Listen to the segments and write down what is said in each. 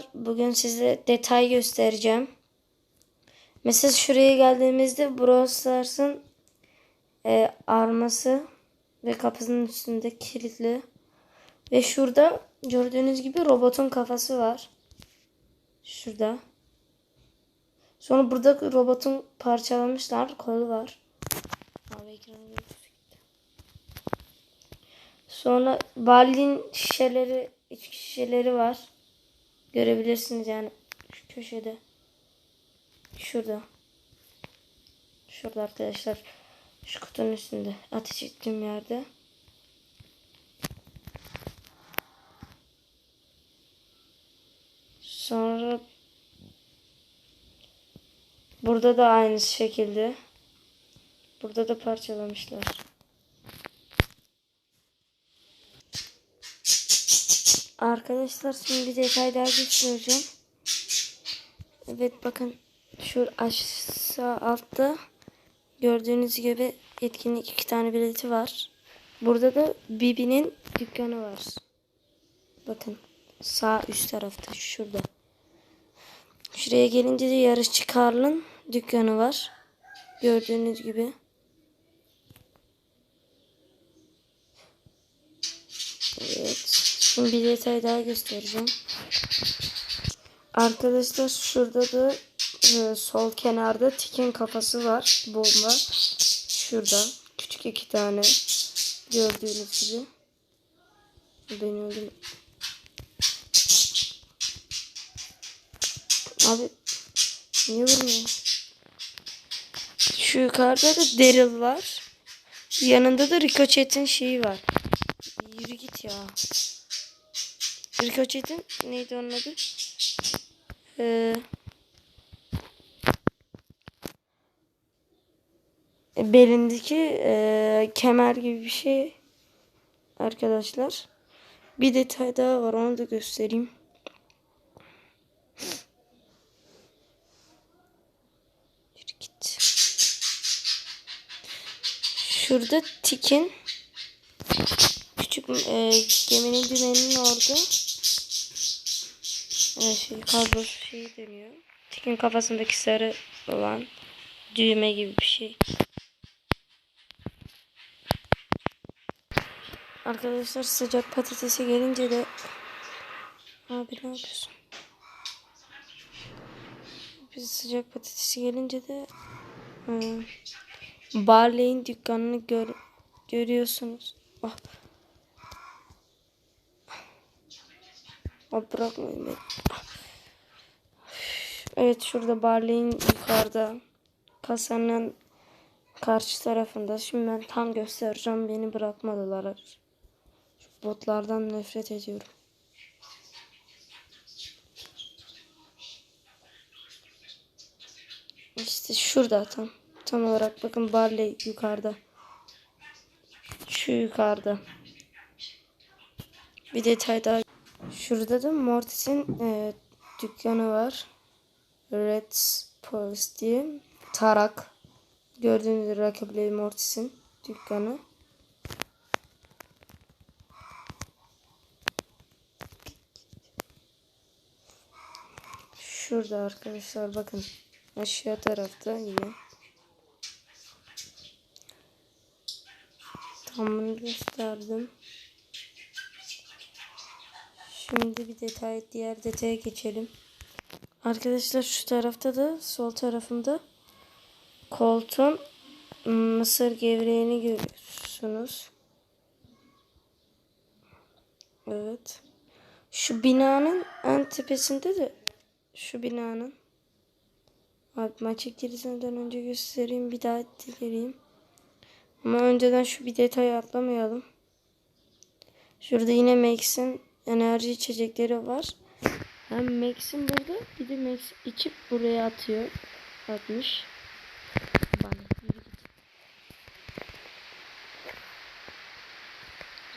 arkadaşlar bugün size detay göstereceğim. Mesela şuraya geldiğimizde Brawl e, arması ve kapısının üstünde kilitli. Ve şurada gördüğünüz gibi robotun kafası var. Şurada. Sonra burada robotun parçalamışlar. Kolu var. Sonra Barley'in şişeleri, içki şişeleri var. Görebilirsiniz yani şu köşede. Şurada. Şurada arkadaşlar. Şu kutunun üstünde. Ateş ettiğim yerde. Sonra burada da aynı şekilde. Burada da parçalamışlar. Arkadaşlar şimdi bir detay göstereceğim. Evet bakın şu aşağı altta gördüğünüz gibi etkinlik iki tane bileti var. Burada da Bibi'nin dükkanı var. Bakın sağ üst tarafta şurada. Şuraya gelince de yarışçı Karl'ın dükkanı var. Gördüğünüz gibi. Evet. Şimdi bir detay daha göstereceğim. Arkadaşlar şurada da e, sol kenarda tikin kafası var. Bomba. Şurada. Küçük iki tane. Gördüğünüz gibi. Ben öldüm. Abi niye vurmuyor? Şu yukarıda da Daryl var. Yanında da Ricochet'in şeyi var. Yürü git ya. Ricochet'in neydi onun adı? Ee, belindeki e, kemer gibi bir şey arkadaşlar. Bir detay daha var onu da göstereyim. Şurada tikin küçük e, geminin dümeninin orada e, şey kablosu şey dönüyor. Tikin kafasındaki sarı olan düğme gibi bir şey. Arkadaşlar sıcak patatesi gelince de abi ne yapıyorsun? Biz sıcak patatesi gelince de hmm, Barley'in dükkanını gör, görüyorsunuz. Ah. Ah, bırakmayın beni. Evet şurada Barley'in yukarıda kasanın karşı tarafında. Şimdi ben tam göstereceğim. Beni bırakmadılar. Şu botlardan nefret ediyorum. İşte şurada tam. Tam olarak bakın Barley yukarıda. Şu yukarıda. Bir detay daha. Şurada da Mortis'in e, dükkanı var. Red Police diye. Tarak. Gördüğünüz rakiple Mortis'in dükkanı. Şurada arkadaşlar bakın. Aşağı tarafta yine. Tamamını gösterdim. Şimdi bir detay, diğer detaya geçelim. Arkadaşlar şu tarafta da sol tarafında koltuğun mısır gevreğini görüyorsunuz. Evet. Şu binanın en tepesinde de şu binanın Abi maça girişinden önce göstereyim bir daha geleyim. Ama önceden şu bir detayı atlamayalım. Şurada yine Max'in enerji içecekleri var. Hem Max'in burada bir de Max içip buraya atıyor. Atmış.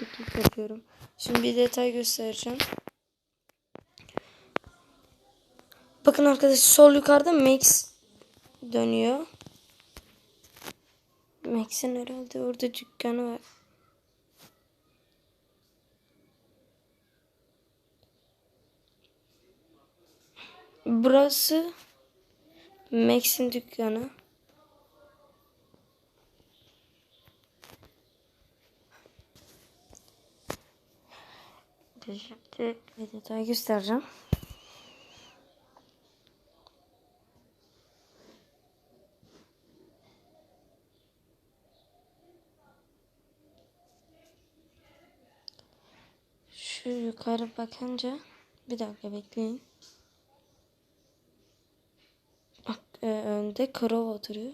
Dikkat yapıyorum. Şimdi bir detay göstereceğim. Bakın arkadaşlar sol yukarıda Max dönüyor. Max'in herhalde orada dükkanı var. Burası Max'in dükkanı. Şimdi bir detay göstereceğim. Şu yukarı bakınca bir dakika bekleyin. Bak, e, önde Crow oturuyor.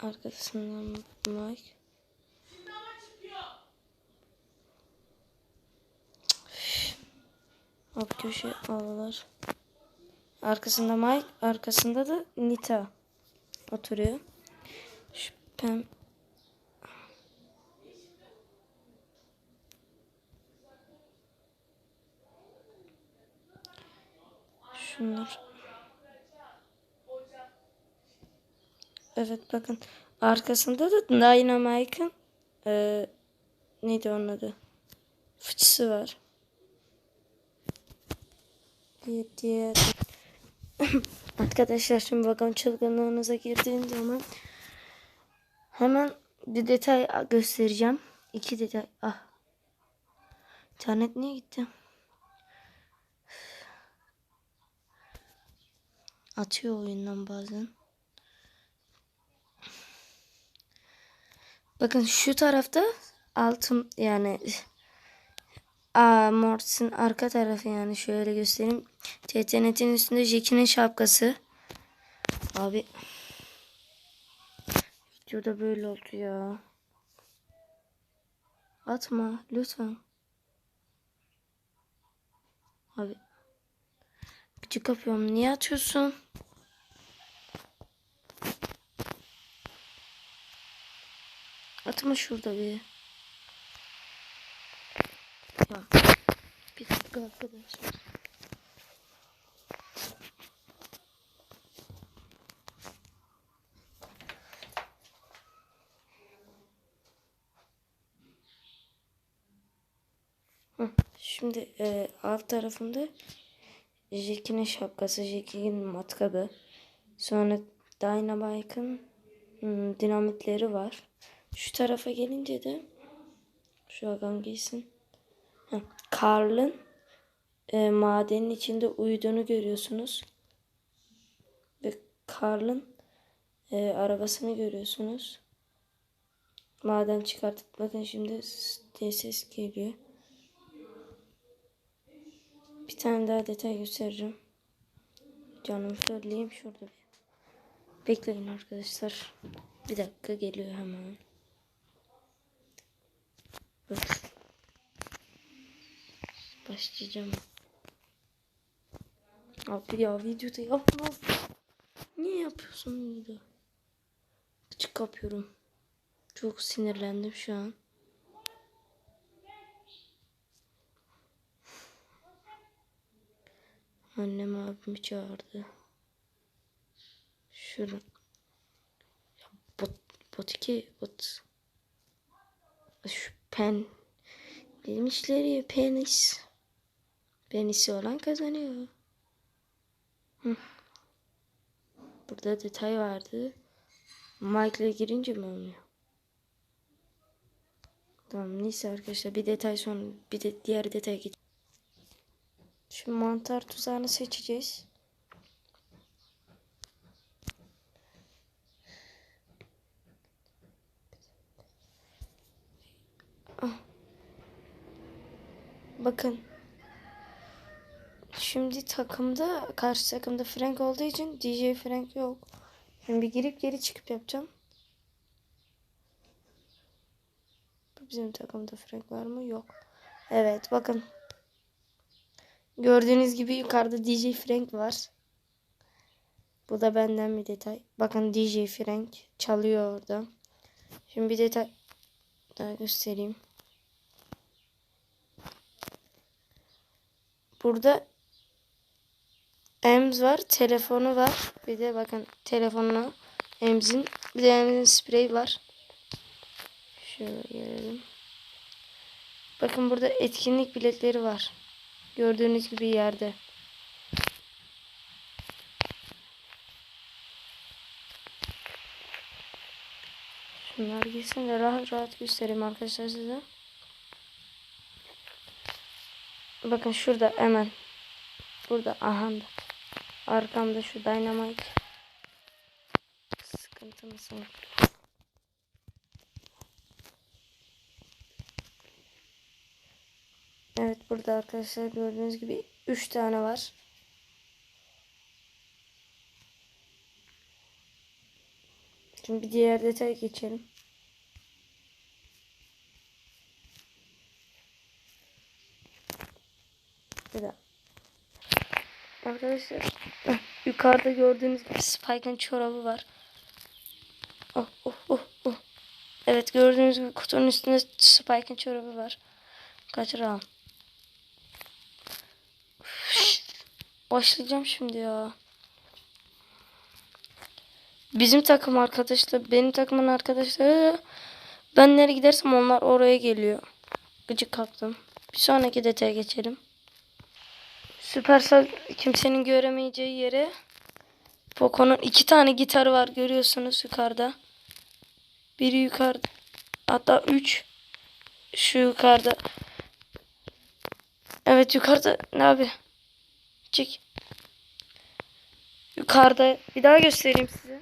Arkasından Mike. Abi köşe aldılar. Arkasında Mike, arkasında da Nita oturuyor. Şu pem Şunlar. Evet bakın. Arkasında da Dynamite'ın e, neydi onun adı? Fıçısı var. Diye, diye. Arkadaşlar şimdi bakalım çılgınlığınıza girdiğim zaman hemen bir detay göstereceğim. İki detay. Ah. İnternet niye gitti? Atıyor oyundan bazen. Bakın şu tarafta altın yani Aa, Mortis'in arka tarafı yani şöyle göstereyim. TTNet'in üstünde Jackie'nin şapkası. Abi videoda böyle oldu ya. Atma lütfen. Abi gıcık kapıyorum. Niye atıyorsun? Atma şurada bir. Ya. Bir dakika arkadaşlar. Şimdi e, alt tarafında Jackie'nin şapkası, Jackie'nin matkabı. Sonra Dynamite'ın hmm, dinamitleri var. Şu tarafa gelince de şu adam giysin. Heh, Carl'ın e, madenin içinde uyuduğunu görüyorsunuz. Ve Carl'ın e, arabasını görüyorsunuz. Maden çıkartıp bakın şimdi diye ses geliyor. Bir tane daha detay göstereceğim. Canım söyleyeyim şurada. Bekleyin arkadaşlar. Bir dakika geliyor hemen. Bak. Başlayacağım. Abi ya videoda yapma. Niye yapıyorsun videoda? Gıcık kapıyorum. Çok sinirlendim şu an. Annem abimi çağırdı. Şurada. Bot, bot iki, bot. Şu pen. Benim işleri penis. Penisi olan kazanıyor. Hı. Burada detay vardı. Mike'la girince mi olmuyor? Tamam neyse arkadaşlar bir detay sonra bir de diğer detaya git. Şu mantar tuzağını seçeceğiz. Ah. Bakın. Şimdi takımda karşı takımda Frank olduğu için DJ Frank yok. Şimdi bir girip geri çıkıp yapacağım. Bizim takımda Frank var mı? Yok. Evet bakın. Gördüğünüz gibi yukarıda DJ Frank var. Bu da benden bir detay. Bakın DJ Frank çalıyor orada. Şimdi bir detay daha göstereyim. Burada Ems var. Telefonu var. Bir de bakın telefonuna Ems'in. Bir de Ems'in spreyi var. Şöyle gelelim. Bakın burada etkinlik biletleri var. Gördüğünüz gibi yerde. Şunlar gitsin de rahat rahat göstereyim arkadaşlar size. Bakın şurada hemen. Burada aha da. Arkamda şu dynamite. Sıkıntı mısın? Evet burada arkadaşlar gördüğünüz gibi 3 tane var. Şimdi bir diğer detaya geçelim. Bir daha. Arkadaşlar yukarıda gördüğünüz gibi Spike'ın çorabı var. Oh oh oh oh. Evet gördüğünüz gibi kutunun üstünde Spike'ın çorabı var. Kaçıralım. Başlayacağım şimdi ya. Bizim takım arkadaşlar, benim takımın arkadaşları ben nereye gidersem onlar oraya geliyor. Gıcık kaptım. Bir sonraki detaya geçelim. Supercell kimsenin göremeyeceği yere Poco'nun iki tane gitarı var görüyorsunuz yukarıda. Biri yukarıda. Hatta üç. Şu yukarıda. Evet yukarıda. Ne abi? Çek. Yukarıda. Bir daha göstereyim size.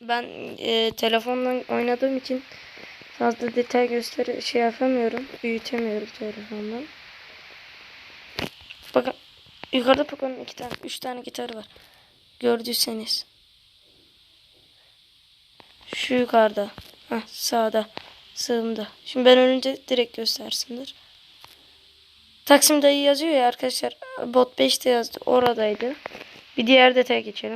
Ben e, telefonla oynadığım için fazla detay göster şey yapamıyorum. Büyütemiyorum telefondan. Bakın yukarıda Poco'nun iki tane, üç tane gitarı var. Gördüyseniz. Şu yukarıda. Heh, sağda. Sağımda. Şimdi ben ölünce direkt göstersindir. Taksim dayı yazıyor ya arkadaşlar. Bot 5'te yazdı. Oradaydı. Bir diğer detaya geçelim.